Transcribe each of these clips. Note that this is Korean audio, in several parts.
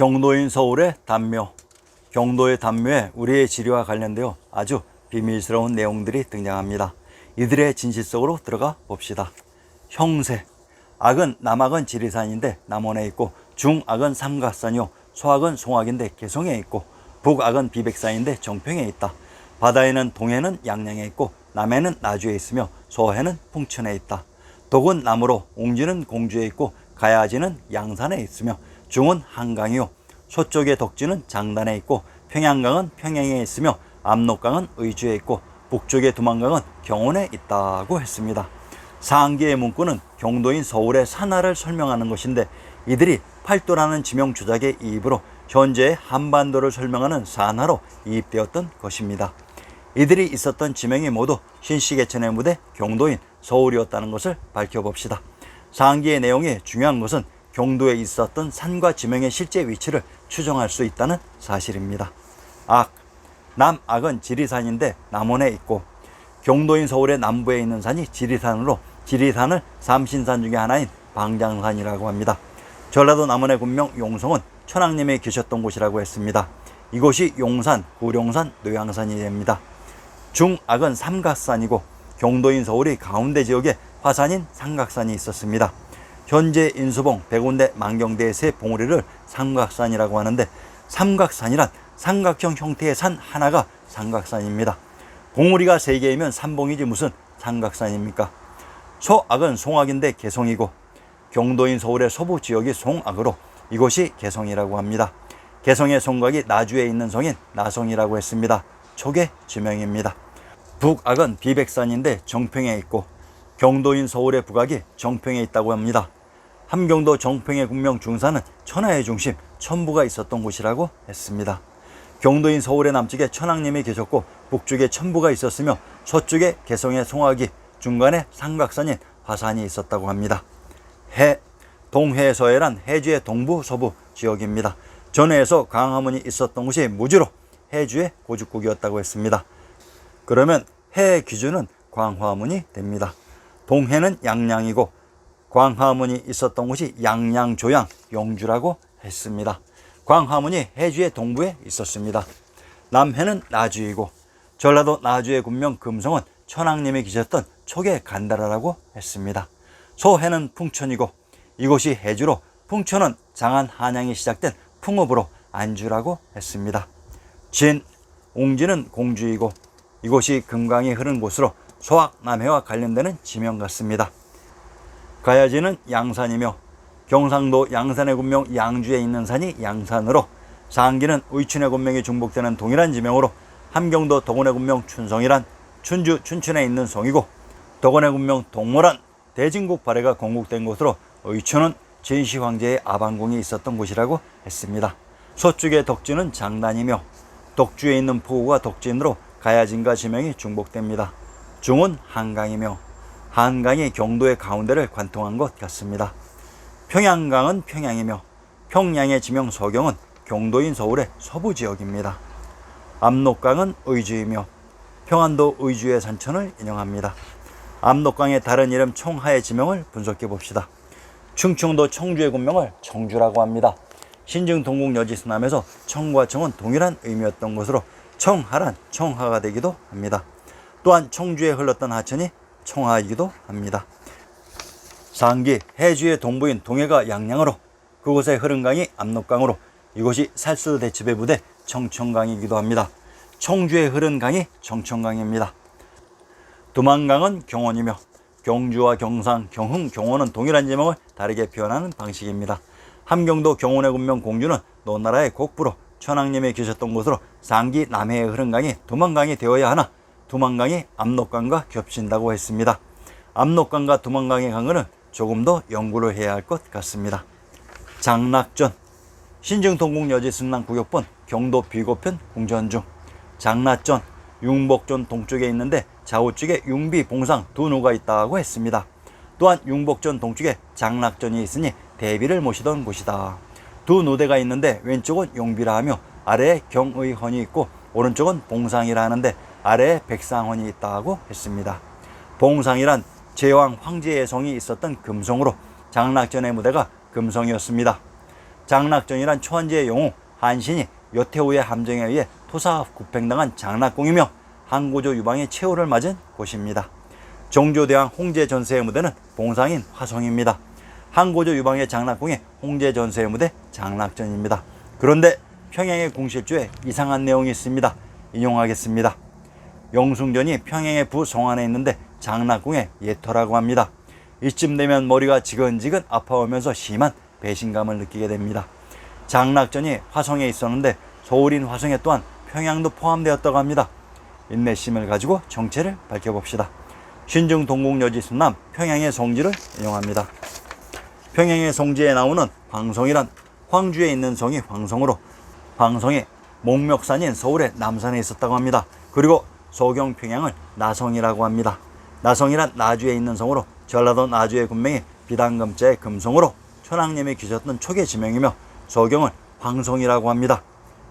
경도인 서울의 단묘, 경도의 단묘에 우리의 지리와 관련되어 아주 비밀스러운 내용들이 등장합니다. 이들의 진실 속으로 들어가 봅시다. 형세, 악은 남악은 지리산인데 남원에 있고 중악은 삼각산이요 소악은 송악인데 개성에 있고 북악은 비백산인데 정평에 있다. 바다에는 동해는 양양에 있고 남해는 나주에 있으며 서해는 풍천에 있다. 독은 나무로 옹지는 공주에 있고 가야지는 양산에 있으며 중은 한강이요 서쪽의 덕지는 장단에 있고 평양강은 평양에 있으며 압록강은 의주에 있고 북쪽의 두만강은 경원에 있다고 했습니다. 상기의 문구는 경도인 서울의 산하를 설명하는 것인데 이들이 팔도라는 지명 조작의 이입으로 현재의 한반도를 설명하는 산하로 이입되었던 것입니다. 이들이 있었던 지명이 모두 신시계천의 무대 경도인 서울이었다는 것을 밝혀봅시다. 상기의 내용이 중요한 것은 경도에 있었던 산과 지명의 실제 위치를 추정할 수 있다는 사실입니다. 악, 남악은 지리산인데 남원에 있고 경도인 서울의 남부에 있는 산이 지리산으로 지리산을 삼신산 중의 하나인 방장산이라고 합니다. 전라도 남원의 군명 용성은 천왕님이 계셨던 곳이라고 했습니다. 이곳이 용산, 구룡산, 노양산이 됩니다. 중악은 삼각산이고 경도인 서울이 가운데 지역에 화산인 삼각산이 있었습니다. 현재 인수봉, 백운대, 만경대의 세 봉우리를 삼각산이라고 하는데 삼각산이란 삼각형 형태의 산 하나가 삼각산입니다. 봉우리가 세 개이면 삼봉이지 무슨 삼각산입니까? 소악은 송악인데 개성이고 경도인 서울의 서부 지역이 송악으로 이곳이 개성이라고 합니다. 개성의 송각이 나주에 있는 성인 나성이라고 했습니다. 초계 지명입니다. 북악은 비백산인데 정평에 있고 경도인 서울의 북악이 정평에 있다고 합니다. 함경도 정평의 국명 중산은 천하의 중심 천부가 있었던 곳이라고 했습니다. 경도인 서울의 남쪽에 천왕님이 계셨고 북쪽에 천부가 있었으며 서쪽에 개성의 송악이 중간에 삼각산인 화산이 있었다고 합니다. 해, 동해서해란 해주의 동부 서부 지역입니다. 전해에서 광화문이 있었던 곳이 무주로 해주의 고죽국이었다고 했습니다. 그러면 해의 기준은 광화문이 됩니다. 동해는 양양이고 광화문이 있었던 곳이 양양, 조양, 영주라고 했습니다. 광화문이 해주의 동부에 있었습니다. 남해는 나주이고 전라도 나주의 군명 금성은 천왕님이 계셨던 초계 간다라라고 했습니다. 소해는 풍천이고 이곳이 해주로 풍천은 장안 한양이 시작된 풍업으로 안주라고 했습니다. 진, 옹지는 공주이고 이곳이 금강이 흐른 곳으로 소학 남해와 관련되는 지명 같습니다. 가야지는 양산이며 경상도 양산의 군명 양주에 있는 산이 양산으로 상기는 의춘의 군명이 중복되는 동일한 지명으로 함경도 덕원의 군명 춘성이란 춘주 춘천에 있는 성이고 덕원의 군명 동모란 대진국 발해가 건국된 곳으로 의춘은 진시 황제의 아방궁이 있었던 곳이라고 했습니다. 서쪽의 덕지는 장단이며 덕주에 있는 포구가 덕진으로 가야진과 지명이 중복됩니다. 중은 한강이며 한강이 경도의 가운데를 관통한 것 같습니다. 평양강은 평양이며 평양의 지명 서경은 경도인 서울의 서부 지역입니다. 압록강은 의주이며 평안도 의주의 산천을 인용합니다. 압록강의 다른 이름 청하의 지명을 분석해 봅시다. 충청도 청주의 군명을 청주라고 합니다. 신증 동국 여지 수남에서 청과 청은 동일한 의미였던 것으로 청하란 청하가 되기도 합니다. 또한 청주에 흘렀던 하천이 청하이기도 합니다. 상기 해주의 동부인 동해가 양양으로 그곳에 흐른 강이 압록강으로 이곳이 살수 대첩의 부대 청천강이기도 합니다. 청주에 흐른 강이 청천강입니다. 두만강은 경원이며 경주와 경상, 경흥, 경원은 동일한 제목을 다르게 표현하는 방식입니다. 함경도 경원의 군명 공주는 노나라의 곡부로 천왕님이 계셨던 곳으로 상기 남해에 흐른 강이 두만강이 되어야 하나 두만강이 압록강과 겹친다고 했습니다. 압록강과 두만강의 강은 조금 더 연구를 해야 할 것 같습니다. 장락전 신증동국 여지 승남 구역본 경도 비고편 궁전중 장락전 융복전 동쪽에 있는데 좌우측에 융비 봉상 두 노가 있다고 했습니다. 또한 융복전 동쪽에 장락전이 있으니 대비를 모시던 곳이다. 두 노대가 있는데 왼쪽은 용비라 하며 아래에 경의헌이 있고 오른쪽은 봉상이라 하는데 아래에 백상헌이 있다고 했습니다. 봉상이란 제왕 황제의 성이 있었던 금성으로 장락전의 무대가 금성이었습니다. 장락전이란 초한지의 영웅 한신이 여태우의 함정에 의해 토사 구팽당한 장락궁이며 항고조 유방의 최후를 맞은 곳입니다. 정조대왕 홍제 전세의 무대는 봉상인 화성입니다. 항고조 유방의 장락궁의 홍제 전세의 무대 장락전입니다. 그런데 평양의 궁실주에 이상한 내용이 있습니다. 인용하겠습니다. 영숭전이 평양의 부성안에 있는데 장락궁의 예터라고 합니다. 이쯤 되면 머리가 지근지근 아파오면서 심한 배신감을 느끼게 됩니다. 장락전이 화성에 있었는데 서울인 화성에 또한 평양도 포함되었다고 합니다. 인내심을 가지고 정체를 밝혀봅시다. 신중 동국 여지 순남 평양의 성지를 인용합니다. 평양의 성지에 나오는 황성이란 황주에 있는 성이 황성으로 황성이 목멱산인 서울의 남산에 있었다고 합니다. 그리고 소경 평양을 나성이라고 합니다. 나성이란 나주에 있는 성으로 전라도 나주의 군명이 비단금자의 금성으로 천황님이 기셨던 초계 지명이며 소경을 황성이라고 합니다.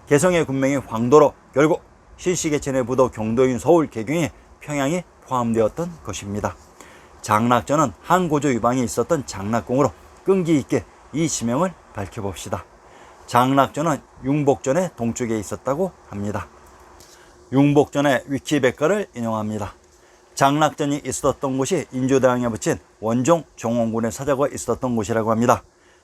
개성의 군명이 황도로 결국 실시개천의 부도 경도인 서울 개경에 평양이 포함되었던 것입니다. 장락전은 한고조 유방이 있었던 장락궁으로 끈기 있게 이 지명을 밝혀봅시다. 장락전은 융복전의 동쪽에 있었다고 합니다. 융복전의 위키백과를 인용합니다. 장락전이 있었던 곳이 인조대왕에 붙인 원종 정원군의 사자가 있었던 곳이라고 합니다.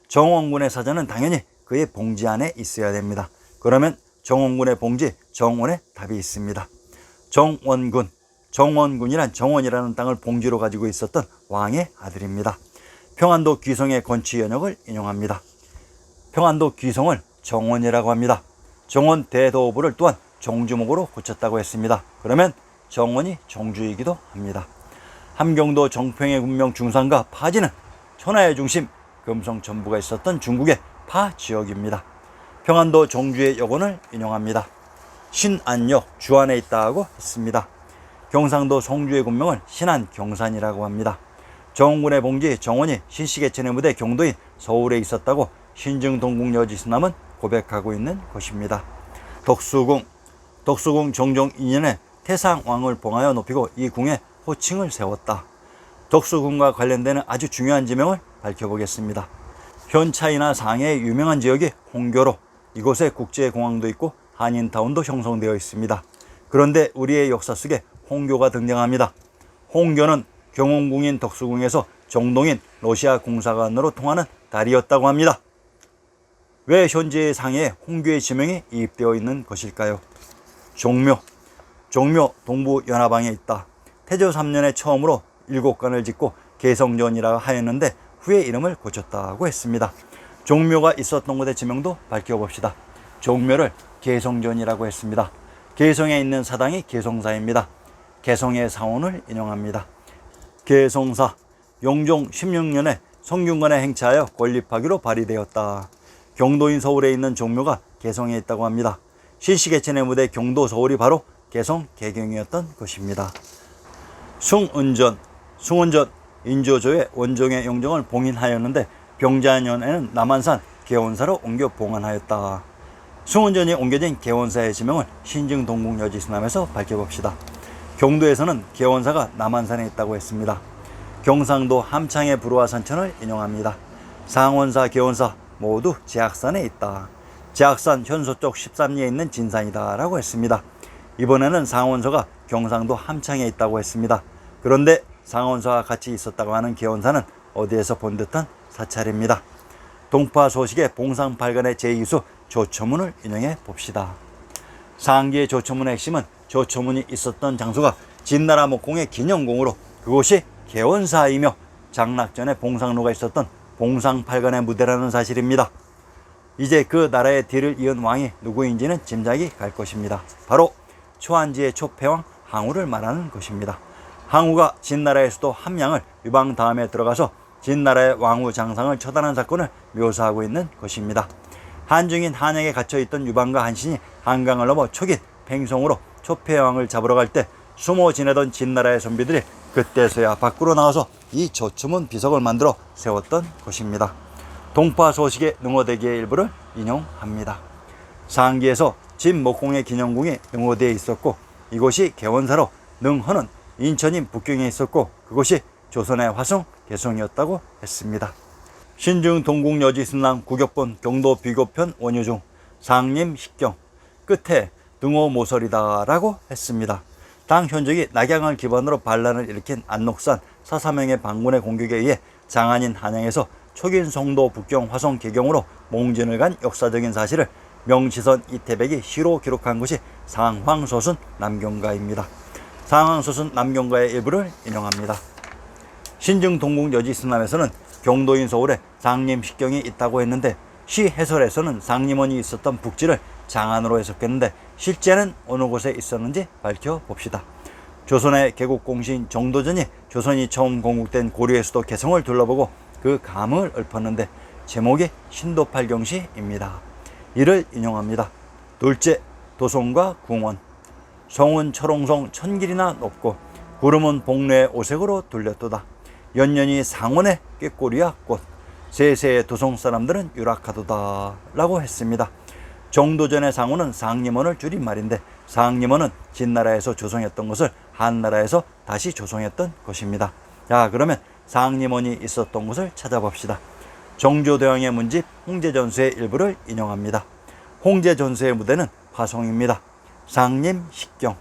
정원군의 사자는 당연히 그의 봉지 안에 있어야 됩니다. 그러면 정원군의 봉지 정원에 답이 있습니다. 정원군 정원군이란 정원이라는 땅을 봉지로 가지고 있었던 왕의 아들입니다. 평안도 귀성의 건취 연역을 인용합니다. 평안도 귀성을 정원이라고 합니다. 정원 대도부를 또한 정주목으로 고쳤다고 했습니다. 그러면 정원이 정주이기도 합니다. 함경도 정평의 군명 중산과 파지는 천하의 중심 금성 전부가 있었던 중국의 파 지역입니다. 평안도 정주의 여건을 인용합니다. 신안역 주안에 있다고 했습니다. 경상도 성주의 군명을 신안 경산이라고 합니다. 정군의 봉지 정원이 신시계천의 무대 경도인 서울에 있었다고 신증 동국여지스남은 고백하고 있는 것입니다. 덕수궁 덕수궁 정종 2년에 태상왕을 봉하여 높이고 이 궁에 호칭을 세웠다. 덕수궁과 관련되는 아주 중요한 지명을 밝혀보겠습니다. 현차이나 상해의 유명한 지역이 홍교로 이곳에 국제공항도 있고 한인타운도 형성되어 있습니다. 그런데 우리의 역사 속에 홍교가 등장합니다. 홍교는 경홍궁인 덕수궁에서 정동인 러시아 공사관으로 통하는 다리였다고 합니다. 왜 현재의 상해에 홍교의 지명이 이입되어 있는 것일까요? 종묘. 종묘 동부 연화방에 있다. 태조 3년에 처음으로 일곱 관을 짓고 개성전이라 하였는데 후에 이름을 고쳤다고 했습니다. 종묘가 있었던 곳의 지명도 밝혀봅시다. 종묘를 개성전이라고 했습니다. 개성에 있는 사당이 개성사입니다. 개성의 사원을 인용합니다. 개성사 영종 16년에 성균관에 행차하여 건립하기로 발의되었다. 경도인 서울에 있는 종묘가 개성에 있다고 합니다. 실시개천의 무대 경도 서울이 바로 개성 개경이었던 것입니다. 숭은전 숭은전 인조조의 원종의 영정을 봉인하였는데 병자년에는 남한산 개원사로 옮겨 봉안하였다. 숭은전이 옮겨진 개원사의 지명을 신증동국여지수남에서 밝혀봅시다. 경도에서는 개원사가 남한산에 있다고 했습니다. 경상도 함창의 불우화 산천을 인용합니다. 상원사, 개원사 모두 제악산에 있다. 제악산 현서쪽 13리에 있는 진산이다 라고 했습니다. 이번에는 상원서가 경상도 함창에 있다고 했습니다. 그런데 상원서와 같이 있었다고 하는 개원사는 어디에서 본 듯한 사찰입니다. 동파 소식의 봉상팔간의 제2수 조처문을 인용해 봅시다. 상기의 조처문의 핵심은 조처문이 있었던 장소가 진나라 목공의 기념공으로 그곳이 개원사이며 장락전에 봉상로가 있었던 봉상팔간의 무대라는 사실입니다. 이제 그 나라의 뒤를 이은 왕이 누구인지는 짐작이 갈 것입니다. 바로 초안지의 초패왕 항우를 말하는 것입니다. 항우가 진나라의 수도 함양을 유방 다음에 들어가서 진나라의 왕후 장상을 처단한 사건을 묘사하고 있는 것입니다. 한중인 한양에 갇혀 있던 유방과 한신이 한강을 넘어 초긴 팽성으로 초패왕을 잡으러 갈 때 숨어 지내던 진나라의 선비들이 그때서야 밖으로 나와서 이 조춤은 비석을 만들어 세웠던 것입니다. 동파 소식의 능호대기의 일부를 인용합니다. 상기에서 진목공의 기념궁이 능호대에 있었고 이곳이 개원사로 능허는 인천인 북경에 있었고 그곳이 조선의 화성 개성이었다고 했습니다. 신중 동국 여지순랑 구격본 경도 비교편 원유 중 상림 식경 끝에 등호 모설이다라고 했습니다. 당 현적이 낙양을 기반으로 반란을 일으킨 안록산 사사명의 반군의 공격에 의해 장안인 한양에서 초긴 성도 북경 화성 개경으로 몽진을 간 역사적인 사실을 명치선 이태백이 시로 기록한 것이 상황소순 남경가입니다. 상황소순 남경가의 일부를 인용합니다. 신증 동국 여지 스남에서는 경도인 서울에 상림 식경이 있다고 했는데 시 해설에서는 상림원이 있었던 북지를 장안으로 해석했는데 실제는 어느 곳에 있었는지 밝혀봅시다. 조선의 개국 공신 정도전이 조선이 처음 건국된 고려의 수도 개성을 둘러보고 그 감을 읊었는데 제목이 신도팔경시입니다. 이를 인용합니다. 둘째, 도성과 궁원. 성은 철옹성 천길이나 높고 구름은 복례 오색으로 둘렸도다. 연년이 상원의 꾀꼬리야 꽃. 세세의 도성 사람들은 유락하도다. 라고 했습니다. 정도전의 상호는 상림원을 줄인 말인데 상림원은 진나라에서 조성했던 것을 한나라에서 다시 조성했던 것입니다. 자 그러면 상림원이 있었던 곳을 찾아봅시다. 정조대왕의 문집 홍제전수의 일부를 인용합니다. 홍제전수의 무대는 화성입니다. 상림 식경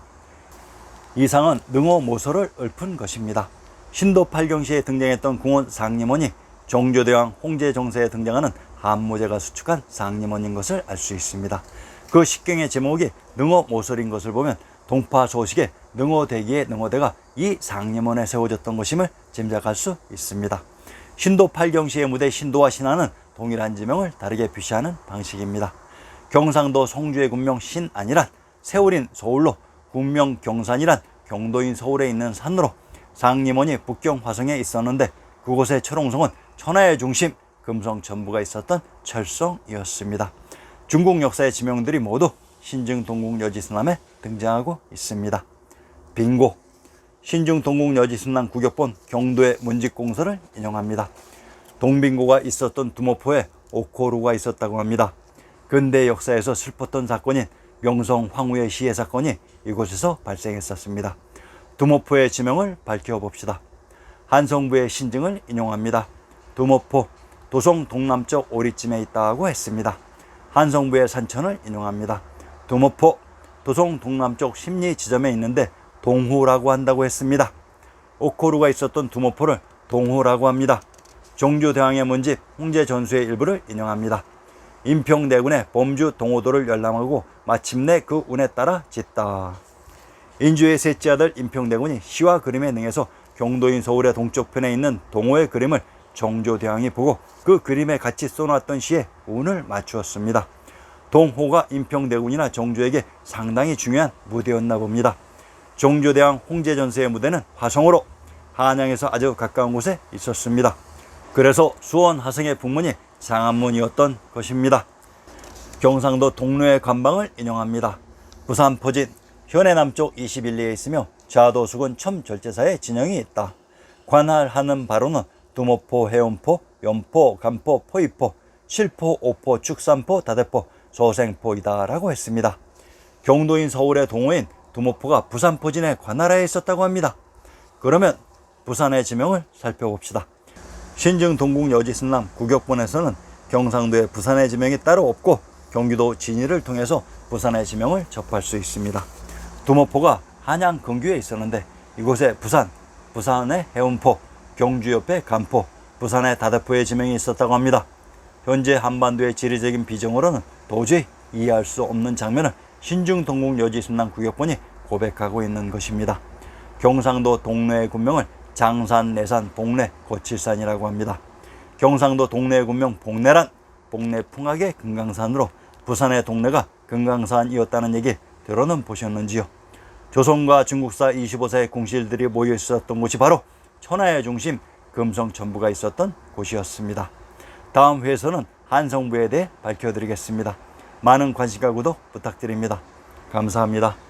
이상은 능호 모서를 읊은 것입니다. 신도 팔경시에 등장했던 궁원 상림원이 정조대왕 홍제정세에 등장하는 한무제가 수축한 상림원인 것을 알 수 있습니다. 그 식경의 제목이 능호 모설인 것을 보면 동파 소식에 능호대기의 능호대가 이 상림원에 세워졌던 것임을 짐작할 수 있습니다. 신도 팔경시의 무대 신도와 신하는 동일한 지명을 다르게 표시하는 방식입니다. 경상도 송주의 군명 신안이란 세월인 서울로 군명 경산이란 경도인 서울에 있는 산으로 상림원이 북경 화성에 있었는데 그곳의 철옹성은 천하의 중심 금성 전부가 있었던 철성이었습니다. 중국 역사의 지명들이 모두 신증 동국 여지순남에 등장하고 있습니다. 빙고 신중 동국 여지 순남 구격본 경도의 문직공서를 인용합니다. 동빙고가 있었던 두모포에 오코루가 있었다고 합니다. 근대 역사에서 슬펐던 사건인 명성 황후의 시해 사건이 이곳에서 발생했었습니다. 두모포의 지명을 밝혀봅시다. 한성부의 신증을 인용합니다. 두모포 도성 동남쪽 오리쯤에 있다고 했습니다. 한성부의 산천을 인용합니다. 두모포 도성 동남쪽 심리 지점에 있는데 동호라고 한다고 했습니다. 오코루가 있었던 두모포를 동호라고 합니다. 종조대왕의 문집 홍제 전수의 일부를 인용합니다. 인평대군의 범주 동호도를 열람하고 마침내 그 운에 따라 짓다. 인주의 셋째 아들 인평대군이 시와 그림에 능해서 경도인 서울의 동쪽편에 있는 동호의 그림을 정조대왕이 보고 그 그림에 같이 써놨던 시에 운을 맞추었습니다. 동호가 인평대군이나 정조에게 상당히 중요한 무대였나 봅니다. 정조대왕 홍제전세의 무대는 화성으로 한양에서 아주 가까운 곳에 있었습니다. 그래서 수원 하성의 북문이 장안문이었던 것입니다. 경상도 동로의 관방을 인용합니다. 부산 포진 현해 남쪽 21리에 있으며 좌도수군 첨절제사의 진영이 있다. 관할하는 바로는 두모포, 해운포, 연포, 간포, 포이포, 칠포, 오포, 축산포, 다대포, 소생포이다라고 했습니다. 경도인 서울의 동호인 두모포가 부산 포진의 관할하에 있었다고 합니다. 그러면 부산의 지명을 살펴봅시다. 신증 동국 여지승남 구격본에서는 경상도에 부산의 지명이 따로 없고 경기도 진위를 통해서 부산의 지명을 접할 수 있습니다. 두모포가 한양 근교에 있었는데 이곳에 부산, 부산의 해운포, 경주 옆에 간포, 부산의 다대포의 지명이 있었다고 합니다. 현재 한반도의 지리적인 비정으로는 도저히 이해할 수 없는 장면을 신중 동국 여지순남 구격본이 고백하고 있는 것입니다. 경상도 동네의 군명을 장산, 내산, 복내, 고칠산이라고 합니다. 경상도 동네의 군명 복내란 복내 풍악의 금강산으로 부산의 동네가 금강산이었다는 얘기 들어는 보셨는지요? 조선과 중국사 25세의 궁실들이 모여 있었던 곳이 바로 천하의 중심 금성 전부가 있었던 곳이었습니다. 다음 회에서는 한성부에 대해 밝혀드리겠습니다. 많은 관심과 구독 부탁드립니다. 감사합니다.